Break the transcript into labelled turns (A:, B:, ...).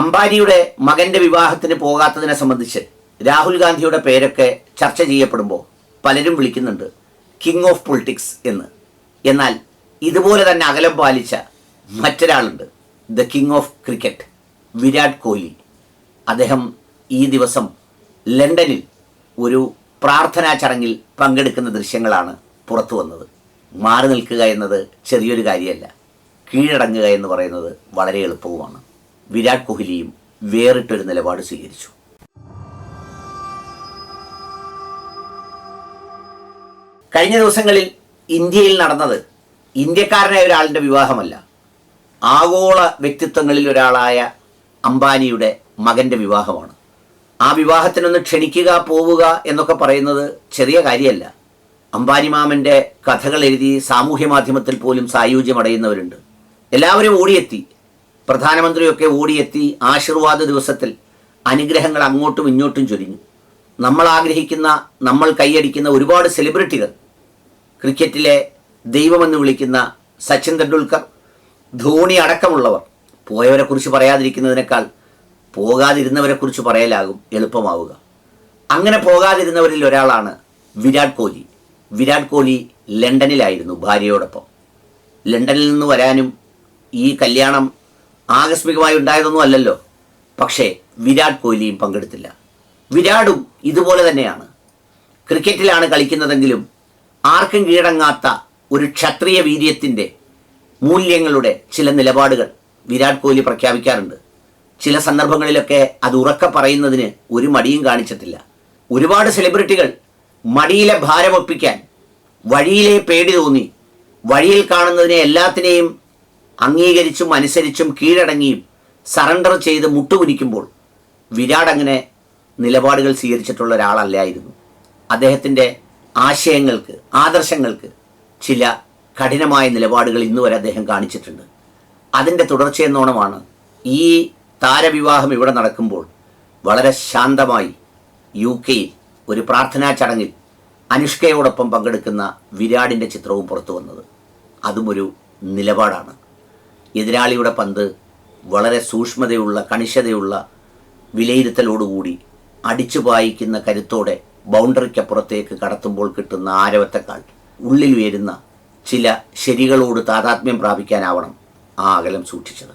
A: അംബാനിയുടെ മകന്റെ വിവാഹത്തിന് പോകാത്തതിനെ സംബന്ധിച്ച് രാഹുൽ ഗാന്ധിയുടെ പേരൊക്കെ ചർച്ച ചെയ്യപ്പെടുമ്പോൾ പലരും വിളിക്കുന്നുണ്ട് കിങ് ഓഫ് പൊളിറ്റിക്സ് എന്ന്. എന്നാൽ ഇതുപോലെ തന്നെ അകലം പാലിച്ച മറ്റൊരാളുണ്ട് the king of cricket Virat Kohli. അദ്ദേഹം ഈ ദിവസം ലണ്ടനിൽ ഒരു പ്രാർത്ഥനാ ചടങ്ങിൽ പങ്കെടുക്കുന്ന ദൃശ്യങ്ങളാണ് പുറത്തു വന്നത്. മാറി നിൽക്കുക എന്നത് ചെറിയൊരു കാര്യമല്ല കീഴടങ്ങുക എന്ന് പറയുന്നത് വളരെ എളുപ്പവുമാണ്. വിരാട് കോഹ്ലിയും വേറിട്ടൊരു നിലപാട് സ്വീകരിച്ചു. കഴിഞ്ഞ ദിവസങ്ങളിൽ ഇന്ത്യയിൽ നടന്നത് ഇന്ത്യക്കാരനായ ഒരാളിന്റെ വിവാഹമല്ല. ആഗോള വ്യക്തിത്വങ്ങളിൽ ഒരാളായ അംബാനിയുടെ മകന്റെ വിവാഹമാണ്. ആ വിവാഹത്തിനൊന്ന് ക്ഷണിക്കുക പോവുക എന്നൊക്കെ പറയുന്നത് ചെറിയ കാര്യമല്ല. അംബാനി മാമന്റെ കഥകൾ എഴുതി സാമൂഹ്യ മാധ്യമത്തിൽ പോലും സായുജ്യമടയുന്നവരുണ്ട്. എല്ലാവരും ഓടിയെത്തി പ്രധാനമന്ത്രിയൊക്കെ ഓടിയെത്തി ആശീർവാദ ദിവസത്തിൽ അനുഗ്രഹങ്ങൾ അങ്ങോട്ടും ഇങ്ങോട്ടും ചൊരിഞ്ഞു. നമ്മൾ ആഗ്രഹിക്കുന്ന നമ്മൾ കൈയടിക്കുന്ന ഒരുപാട് സെലിബ്രിറ്റികൾ. ക്രിക്കറ്റിലെ ദൈവമെന്ന് വിളിക്കുന്ന സച്ചിൻ തെണ്ടുൽക്കർ ധോണി അടക്കമുള്ളവർ. പോയവരെക്കുറിച്ച് പറയാതിരിക്കുന്നതിനേക്കാൾ പോകാതിരുന്നവരെക്കുറിച്ച് പറയലാകും എളുപ്പമാവുക. അങ്ങനെ പോകാതിരുന്നവരിൽ ഒരാളാണ് വിരാട് കോഹ്ലി. വിരാട് കോഹ്ലി ലണ്ടനിലായിരുന്നു ഭാര്യയോടൊപ്പം. ലണ്ടനിൽ നിന്ന് വരാനും ഈ കല്യാണം ആകസ്മികമായി ഉണ്ടായതൊന്നും അല്ലല്ലോ. പക്ഷേ വിരാട് കോഹ്ലിയും പങ്കെടുത്തില്ല. വിരാടും ഇതുപോലെ തന്നെയാണ്. ക്രിക്കറ്റിലാണ് കളിക്കുന്നതെങ്കിലും ആർക്കും കീഴടങ്ങാത്ത ഒരു ക്ഷത്രിയ വീര്യത്തിന്റെ മൂല്യങ്ങളുടെ ചില നിലപാടുകൾ വിരാട് കോഹ്ലി പ്രഖ്യാപിക്കാറുണ്ട്. ചില സന്ദർഭങ്ങളിലൊക്കെ അത് ഉറക്കെ പറയുന്നതിന് ഒരു മടിയും കാണിച്ചിട്ടില്ല. ഒരുപാട് സെലിബ്രിറ്റികൾ മടിയിലെ ഭാരമൊപ്പിക്കാൻ വഴിയിലെ പേടി തോന്നി. വഴിയിൽ കാണുന്നതിനെ എല്ലാത്തിനെയും അംഗീകരിച്ചും അനുസരിച്ചും കീഴടങ്ങിയും സറണ്ടർ ചെയ്ത് മുട്ടുകുനിക്കുമ്പോൾ വിരാട് അങ്ങനെ നിലപാടുകൾ സ്വീകരിച്ചിട്ടുള്ള ഒരാളല്ലായിരുന്നു. അദ്ദേഹത്തിന്റെ ആശയങ്ങൾക്ക് ആദർശങ്ങൾക്ക് ചില കഠിനമായ നിലപാടുകൾ ഇന്നു വരെ അദ്ദേഹം കാണിച്ചിട്ടുണ്ട്. അതിന്റെ തുടർച്ചയെന്നോണമാണ് ഈ താരവിവാഹം ഇവിടെ നടക്കുമ്പോൾ വളരെ ശാന്തമായി യു കെയിൽ ഒരു പ്രാർത്ഥനാ ചടങ്ങിൽ അനുഷ്കയോടൊപ്പം പങ്കെടുക്കുന്ന വിരാടിന്റെ ചിത്രവും പുറത്തു വന്നത് അതും ഒരു നിലപാടാണ്. എതിരാളിയുടെ പന്ത് വളരെ സൂക്ഷ്മതയുള്ള കണിശതയുള്ള വിലയിരുത്തലോടുകൂടി അടിച്ചു പായിക്കുന്ന കരുത്തോടെ ബൗണ്ടറിക്കപ്പുറത്തേക്ക് കടത്തുമ്പോൾ കിട്ടുന്ന ആരവത്തെക്കാൾ ഉള്ളിൽ ഉയരുന്ന ചില ശരികളോട് താതാത്മ്യം പ്രാപിക്കാനാവണം ആ അകലം സൂക്ഷിച്ചത്.